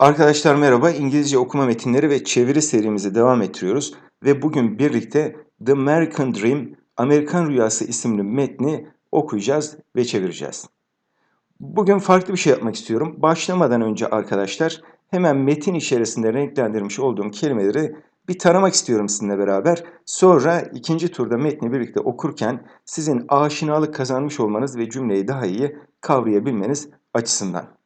Arkadaşlar merhaba. İngilizce okuma metinleri ve çeviri serimizi devam ettiriyoruz. Ve bugün birlikte The American Dream, Amerikan Rüyası isimli metni okuyacağız ve çevireceğiz. Bugün farklı bir şey yapmak istiyorum. Başlamadan önce arkadaşlar hemen metin içerisinde renklendirmiş olduğum kelimeleri bir taramak istiyorum sizinle beraber. Sonra ikinci turda metni birlikte okurken sizin aşinalık kazanmış olmanız ve cümleyi daha iyi kavrayabilmeniz açısından.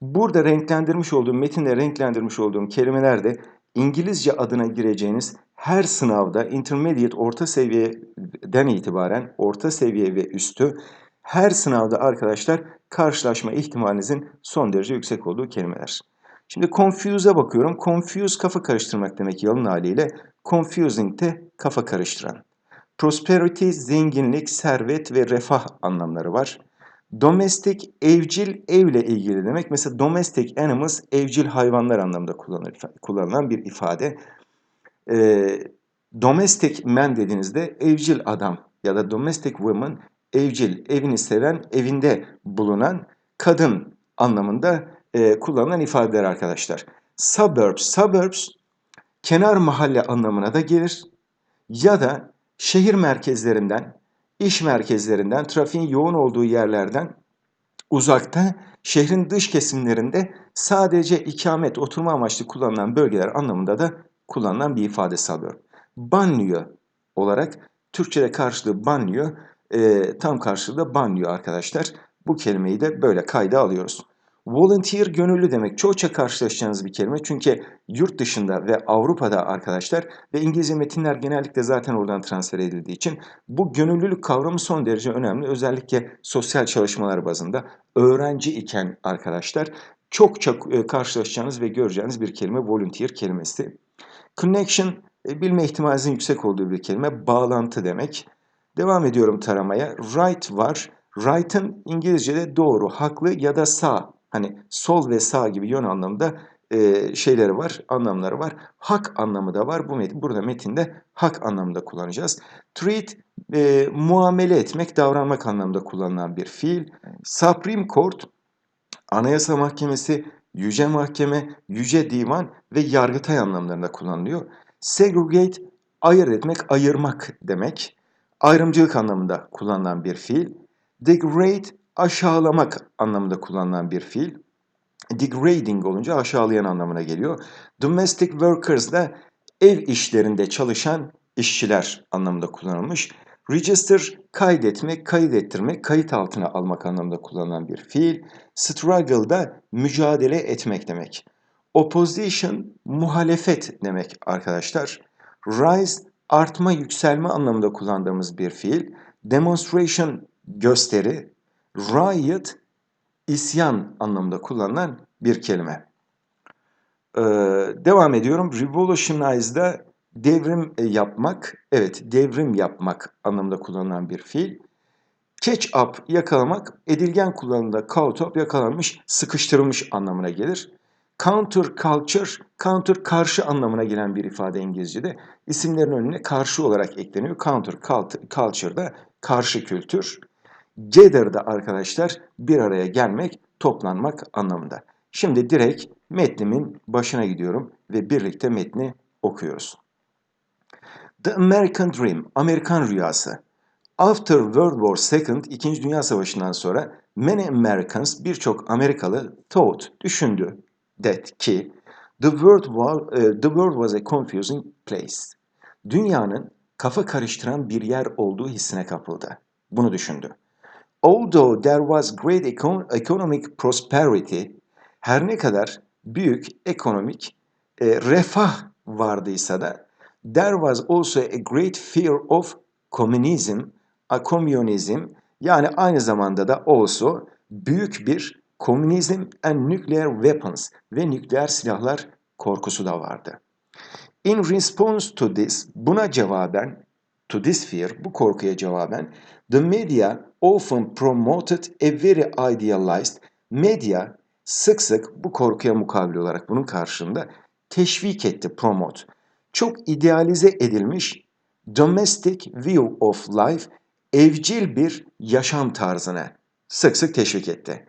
Burada renklendirmiş olduğum, metinde renklendirmiş olduğum kelimeler de İngilizce adına gireceğiniz her sınavda intermediate orta seviyeden itibaren orta seviye ve üstü her sınavda arkadaşlar karşılaşma ihtimalinizin son derece yüksek olduğu kelimeler. Şimdi confuse'a bakıyorum. Confuse kafa karıştırmak demek yalın haliyle. Confusing de kafa karıştıran. Prosperity, zenginlik, servet ve refah anlamları var. Domestik, evcil, evle ilgili demek. Mesela domestic animals, evcil hayvanlar anlamında kullanılır, kullanılan bir ifade. Ee, domestic man dediğinizde evcil adam ya da domestic woman, evcil, evini seven, evinde bulunan kadın anlamında e, kullanılan ifadeler arkadaşlar. Suburbs, suburbs kenar mahalle anlamına da gelir. Ya da şehir merkezlerinden, iş merkezlerinden, trafiğin yoğun olduğu yerlerden uzakta, şehrin dış kesimlerinde sadece ikamet, oturma amaçlı kullanılan bölgeler anlamında da kullanılan bir ifade suburb. Banliyö olarak Türkçe'de karşılığı banliyö, e, tam karşılığı banliyö arkadaşlar. Bu kelimeyi de böyle kayda alıyoruz. Volunteer gönüllü demek. Çoğuça karşılaşacağınız bir kelime. Çünkü yurt dışında ve Avrupa'da arkadaşlar ve İngilizce metinler genellikle zaten oradan transfer edildiği için bu gönüllülük kavramı son derece önemli. Özellikle sosyal çalışmalar bazında öğrenci iken arkadaşlar çok çok e, karşılaşacağınız ve göreceğiniz bir kelime volunteer kelimesi. Connection e, bilme ihtimalinizin yüksek olduğu bir kelime. Bağlantı demek. Devam ediyorum taramaya. Right var. Right'ın İngilizce'de doğru, haklı ya da sağ Hani sol ve sağ gibi yön anlamında e, şeyleri var, anlamları var. Hak anlamı da var. Bu metin, burada metinde hak anlamında kullanacağız. Treat, e, muamele etmek, davranmak anlamında kullanılan bir fiil. Supreme Court, Anayasa Mahkemesi, Yüce Mahkeme, Yüce Divan ve Yargıtay anlamlarında kullanılıyor. Segregate, ayırt etmek, ayırmak demek. Ayrımcılık anlamında kullanılan bir fiil. Degrade, aşağılamak anlamında kullanılan bir fiil. Degrading olunca aşağılayan anlamına geliyor. Domestic workers da ev işlerinde çalışan işçiler anlamında kullanılmış. Register kaydetmek, kaydettirmek, kayıt altına almak anlamında kullanılan bir fiil. Struggle da mücadele etmek demek. Opposition muhalefet demek arkadaşlar. Rise artma, yükselme anlamında kullandığımız bir fiil. Demonstration gösteri, riot isyan anlamında kullanılan bir kelime. Ee, devam ediyorum. Revolutionize'da devrim e, yapmak, evet devrim yapmak anlamında kullanılan bir fiil. Catch up yakalamak, edilgen kullanımda caught up yakalanmış, sıkıştırılmış anlamına gelir. Counter culture, counter karşı anlamına gelen bir ifade İngilizce'de. İsimlerin önüne karşı olarak ekleniyor. Counter culture'da karşı kültür. Gather'da arkadaşlar bir araya gelmek, toplanmak anlamında. Şimdi direkt metnimin başına gidiyorum ve birlikte metni okuyoruz. The American Dream, Amerikan Rüyası. After World War II, İkinci Dünya Savaşı'ndan sonra many Americans, birçok Amerikalı thought, düşündü that ki the world, was, uh, the world was a confusing place. Dünyanın kafa karıştıran bir yer olduğu hissine kapıldı. Bunu düşündü. Although there was great economic prosperity, her ne kadar büyük ekonomik e, refah vardıysa da there was also a great fear of communism, a komünizm yani aynı zamanda da also büyük bir komünizm and nuclear weapons ve nükleer silahlar korkusu da vardı. In response to this, buna cevaben, to this fear, bu korkuya cevaben, the media often promoted a very idealized medya sık sık bu korkuya mukabil olarak bunun karşılığında teşvik etti, promote. Çok idealize edilmiş domestic view of life, evcil bir yaşam tarzını sık sık teşvik etti.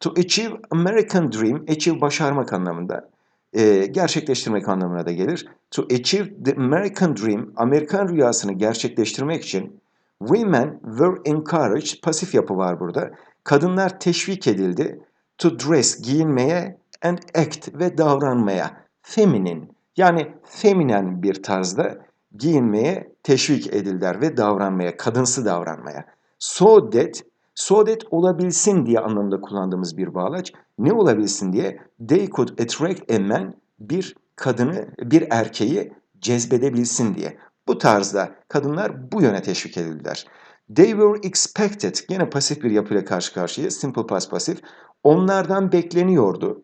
To achieve American dream, achieve başarmak anlamında, e, gerçekleştirmek anlamına da gelir. To achieve the American dream, Amerikan rüyasını gerçekleştirmek için women were encouraged, pasif yapı var burada. Kadınlar teşvik edildi to dress, giyinmeye and act ve davranmaya, feminin yani feminen bir tarzda giyinmeye teşvik edildiler ve davranmaya, kadınsı davranmaya. So that, so that olabilsin diye anlamda kullandığımız bir bağlaç. Ne olabilsin diye they could attract a man bir kadını, bir erkeği cezbedebilsin diye. Bu tarzda kadınlar bu yöne teşvik edildiler. They were expected, yine pasif bir yapıyla karşı karşıya, simple past pasif. Onlardan bekleniyordu,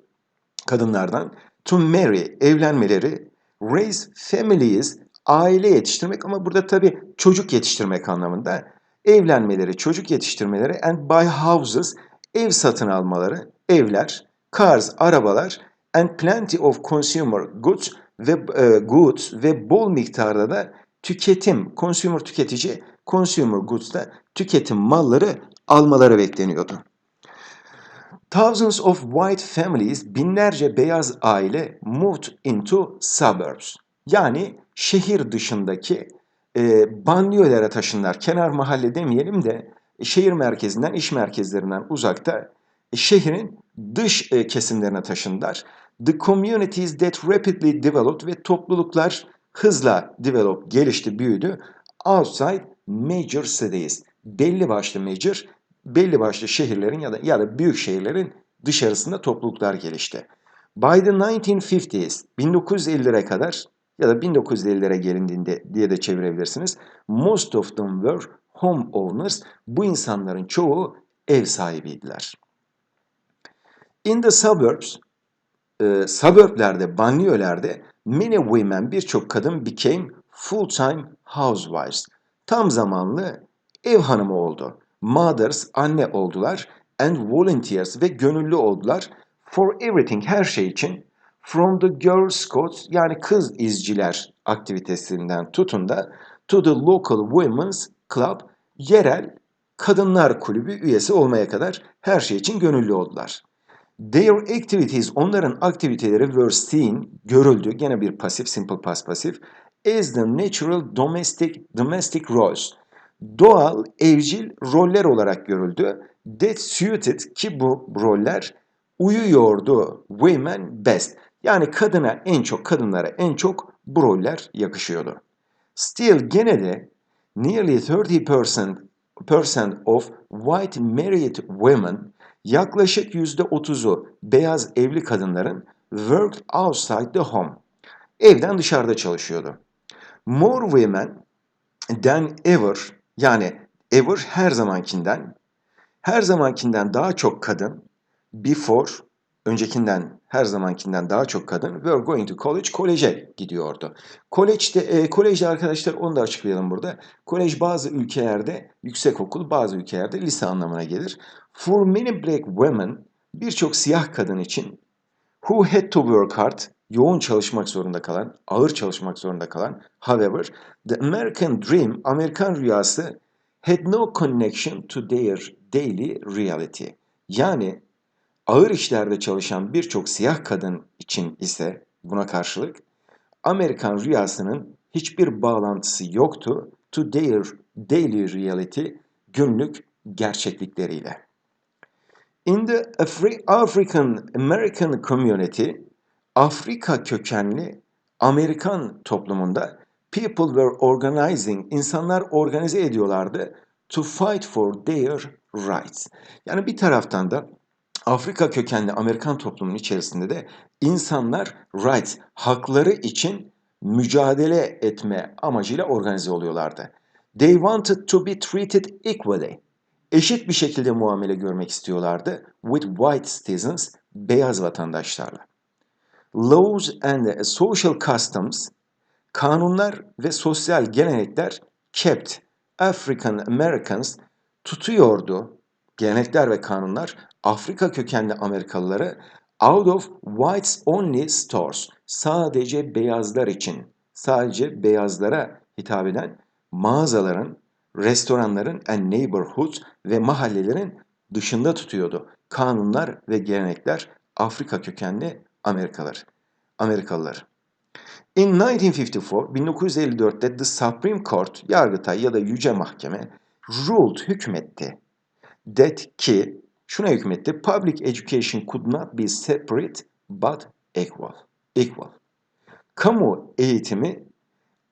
kadınlardan, to marry, evlenmeleri, raise families, aile yetiştirmek ama burada tabii çocuk yetiştirmek anlamında. Evlenmeleri, çocuk yetiştirmeleri and buy houses, ev satın almaları, evler, cars, arabalar and plenty of consumer goods ve e, goods ve bol miktarda da tüketim, consumer tüketici, consumer goods da tüketim malları almaları bekleniyordu. Thousands of white families, binlerce beyaz aile moved into suburbs. Yani şehir dışındaki e, banliyölere taşınlar. Kenar mahalle demeyelim de şehir merkezinden, iş merkezlerinden uzakta e, şehrin dış e, kesimlerine taşındılar. The communities that rapidly developed ve topluluklar hızla develop, gelişti, büyüdü. Outside major cities. Belli başlı major, belli başlı şehirlerin ya da ya da büyük şehirlerin dışarısında topluluklar gelişti. By the 1950s, 1950'lere kadar ya da 1950'lere gelindiğinde diye de çevirebilirsiniz. Most of them were home owners. Bu insanların çoğu ev sahibiydiler. In the suburbs, e, suburblerde, banliyölerde many women birçok kadın became full-time housewives. Tam zamanlı ev hanımı oldu. Mothers, anne oldular and volunteers ve gönüllü oldular for everything, her şey için. From the Girl Scouts yani kız izciler aktivitesinden tutun da to the local women's club, yerel kadınlar kulübü üyesi olmaya kadar her şey için gönüllü oldular. Their activities, onların aktiviteleri were seen, görüldü, gene bir pasif, simple past pasif, as the natural domestic, domestic roles, doğal, evcil roller olarak görüldü. That suited ki bu roller uyuyordu women best. Yani kadına en çok, kadınlara en çok bu roller yakışıyordu. Still gene de nearly 30% percent of white married women yaklaşık %30'u beyaz evli kadınların worked outside the home. Evden dışarıda çalışıyordu. More women than ever yani ever her zamankinden her zamankinden daha çok kadın before öncekinden her zamankinden daha çok kadın were going to college koleje gidiyordu. Kolejde e, kolejde arkadaşlar onu da açıklayalım burada. Kolej bazı ülkelerde yüksek okul, bazı ülkelerde lise anlamına gelir. For many black women birçok siyah kadın için who had to work hard yoğun çalışmak zorunda kalan, ağır çalışmak zorunda kalan however the American dream, Amerikan rüyası had no connection to their daily reality. Yani ağır işlerde çalışan birçok siyah kadın için ise buna karşılık Amerikan rüyasının hiçbir bağlantısı yoktu to their daily reality, günlük gerçeklikleriyle. In the Afri African American community, Afrika kökenli Amerikan toplumunda people were organizing, insanlar organize ediyorlardı to fight for their rights. Yani bir taraftan da Afrika kökenli Amerikan toplumunun içerisinde de insanlar rights, hakları için mücadele etme amacıyla organize oluyorlardı. They wanted to be treated equally. Eşit bir şekilde muamele görmek istiyorlardı with white citizens, beyaz vatandaşlarla. Laws and social customs, kanunlar ve sosyal gelenekler kept African Americans tutuyordu, gelenekler ve kanunlar Afrika kökenli Amerikalıları out of whites only stores, sadece beyazlar için, sadece beyazlara hitap eden mağazaların, restoranların and neighborhoods ve mahallelerin dışında tutuyordu kanunlar ve gelenekler Afrika kökenli Amerikalılar. Amerikalılar. In 1954, 1954'te The Supreme Court, Yargıtay ya da Yüce Mahkeme ruled, hükmetti. That ki, şuna hükmetti, public education could not be separate but equal. Equal. Kamu eğitimi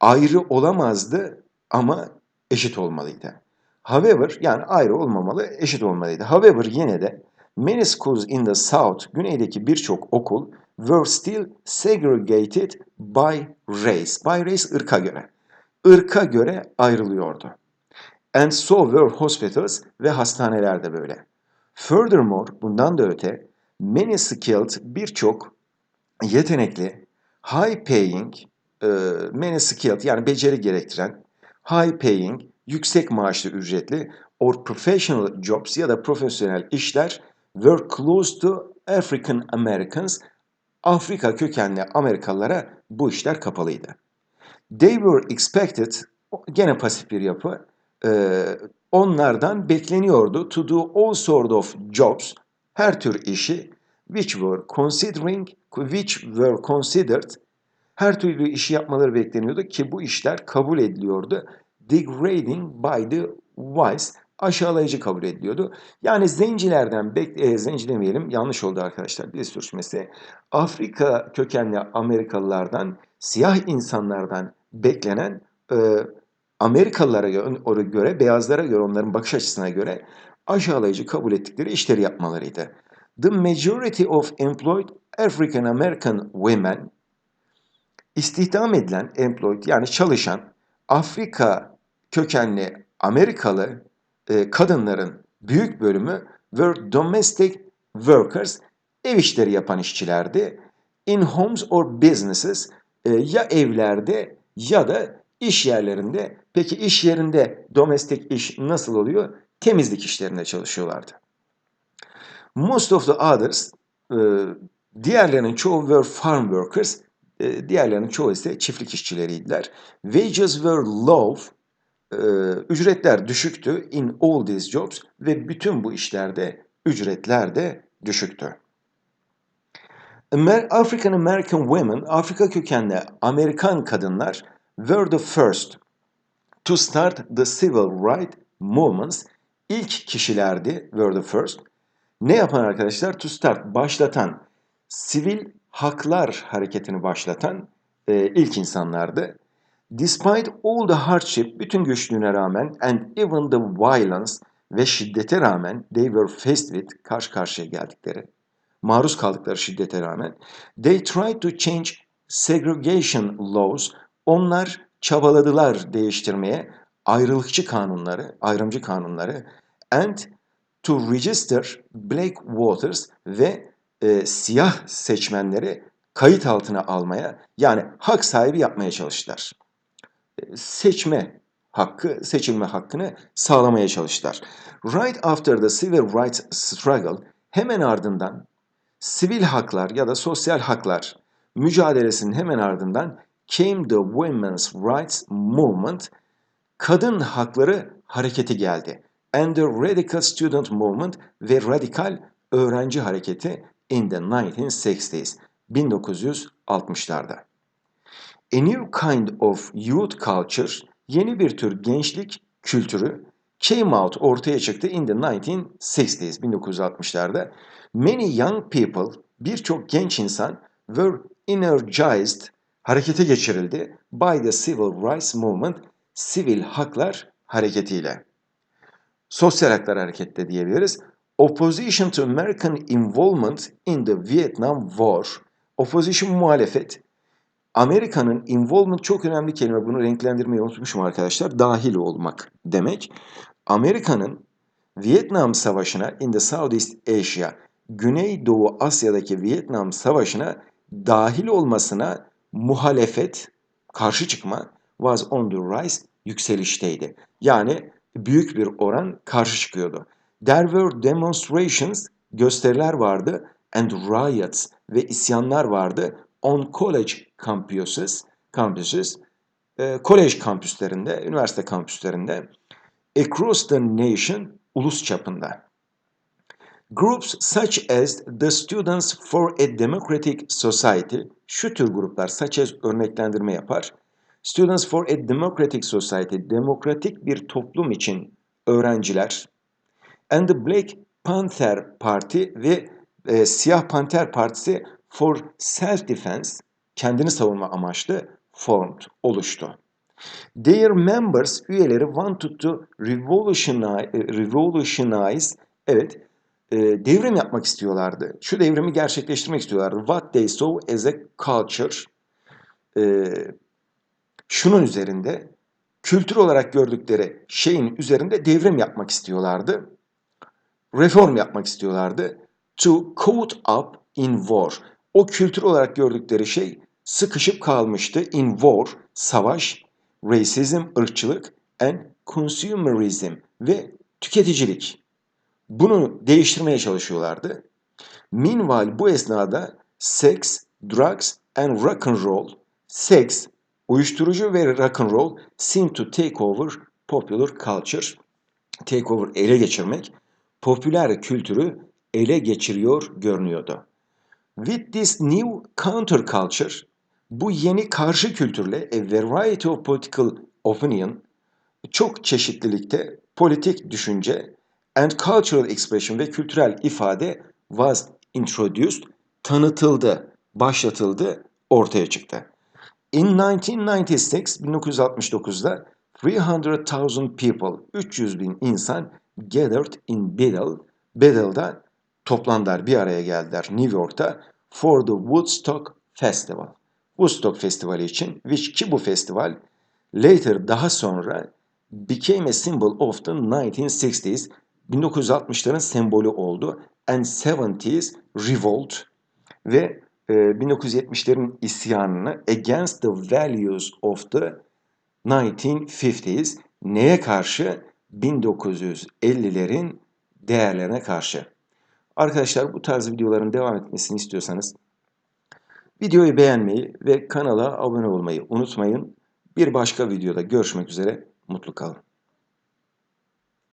ayrı olamazdı ama eşit olmalıydı. However, yani ayrı olmamalı, eşit olmalıydı. However, yine de many schools in the south, güneydeki birçok okul were still segregated by race. By race, ırka göre. Irka göre ayrılıyordu. And so were hospitals ve hastaneler de böyle. Furthermore, bundan da öte, many skilled, birçok yetenekli, high paying, e, many skilled yani beceri gerektiren, high paying, yüksek maaşlı ücretli or professional jobs ya da profesyonel işler were close to African Americans. Afrika kökenli Amerikalılara bu işler kapalıydı. They were expected, gene pasif bir yapı, onlardan bekleniyordu to do all sort of jobs, her tür işi, which were considering, which were considered, her türlü işi yapmaları bekleniyordu ki bu işler kabul ediliyordu. Degrading by the wise, aşağılayıcı kabul ediliyordu. Yani zencilerden, e, zenci demeyelim yanlış oldu arkadaşlar bir sürçmesi. Afrika kökenli Amerikalılardan, siyah insanlardan beklenen e, Amerikalılara göre, beyazlara göre, onların bakış açısına göre aşağılayıcı kabul ettikleri işleri yapmalarıydı. The majority of employed African American women istihdam edilen employed yani çalışan Afrika kökenli Amerikalı e, kadınların büyük bölümü were domestic workers, ev işleri yapan işçilerdi. In homes or businesses, e, ya evlerde ya da iş yerlerinde. Peki iş yerinde domestik iş nasıl oluyor? Temizlik işlerinde çalışıyorlardı. Most of the others, e, diğerlerinin çoğu were farm workers, e, diğerlerinin çoğu ise çiftlik işçileriydiler. Wages were low, e, ücretler düşüktü in all these jobs ve bütün bu işlerde ücretler de düşüktü. African American women, Afrika kökenli Amerikan kadınlar were the first to start the civil rights movements. İlk kişilerdi, were the first. Ne yapan arkadaşlar? To start, başlatan, sivil haklar hareketini başlatan e, ilk insanlardı. Despite all the hardship, bütün güçlüğüne rağmen and even the violence ve şiddete rağmen they were faced with, karşı karşıya geldikleri, maruz kaldıkları şiddete rağmen they tried to change segregation laws, onlar çabaladılar değiştirmeye ayrılıkçı kanunları, ayrımcı kanunları and to register black voters ve e, siyah seçmenleri kayıt altına almaya yani hak sahibi yapmaya çalıştılar. E, seçme hakkı, seçilme hakkını sağlamaya çalıştılar. Right after the civil rights struggle hemen ardından sivil haklar ya da sosyal haklar mücadelesinin hemen ardından came the women's rights movement kadın hakları hareketi geldi. And the radical student movement ve radikal öğrenci hareketi in the 1960s, 1960'larda. A new kind of youth culture, yeni bir tür gençlik kültürü came out, ortaya çıktı in the 1960s, 1960'larda. Many young people, birçok genç insan were energized, harekete geçirildi by the civil rights movement, sivil haklar hareketiyle. Sosyal haklar harekette diyebiliriz. Opposition to American involvement in the Vietnam War. Opposition muhalefet. Amerika'nın involvement çok önemli kelime. Bunu renklendirmeyi unutmuşum arkadaşlar. Dahil olmak demek. Amerika'nın Vietnam Savaşı'na in the Southeast Asia, Güneydoğu Asya'daki Vietnam Savaşı'na dahil olmasına muhalefet, karşı çıkma was on the rise, yükselişteydi. Yani büyük bir oran karşı çıkıyordu. There were demonstrations, gösteriler vardı and riots ve isyanlar vardı on college campuses, campuses e, kolej kampüslerinde, üniversite kampüslerinde across the nation, ulus çapında. Groups such as the Students for a Democratic Society, şu tür gruplar such as örneklendirme yapar. Students for a Democratic Society, demokratik bir toplum için öğrenciler. And the Black Panther Party ve e, Siyah Panter Partisi for Self-Defense, kendini savunma amaçlı formed, oluştu. Their members, üyeleri wanted to revolutionize, revolutionize evet, e, devrim yapmak istiyorlardı. Şu devrimi gerçekleştirmek istiyorlardı. What they saw as a culture, e, şunun üzerinde, kültür olarak gördükleri şeyin üzerinde devrim yapmak istiyorlardı. Reform yapmak istiyorlardı. To caught up in war. O kültür olarak gördükleri şey sıkışıp kalmıştı. In war, savaş, racism, ırkçılık and consumerism ve tüketicilik. Bunu değiştirmeye çalışıyorlardı. Meanwhile bu esnada sex, drugs and rock and roll, seks, uyuşturucu ve rock and roll seem to take over popular culture. Take over ele geçirmek, popüler kültürü ele geçiriyor görünüyordu. With this new counterculture, bu yeni karşı kültürle a variety of political opinion, çok çeşitlilikte politik düşünce and cultural expression ve kültürel ifade was introduced, tanıtıldı, başlatıldı, ortaya çıktı. In 1996, 1969'da 300,000 people, 300 bin insan gathered in Bethel, Bethel'da toplandılar, bir araya geldiler New York'ta for the Woodstock Festival. Woodstock Festivali için, which ki bu festival later daha sonra became a symbol of the 1960s, 1960'ların sembolü oldu and 70s revolt ve e, 1970'lerin isyanını against the values of the 1950s neye karşı? 1950'lerin değerlerine karşı. Arkadaşlar bu tarz videoların devam etmesini istiyorsanız videoyu beğenmeyi ve kanala abone olmayı unutmayın. Bir başka videoda görüşmek üzere. Mutlu kalın.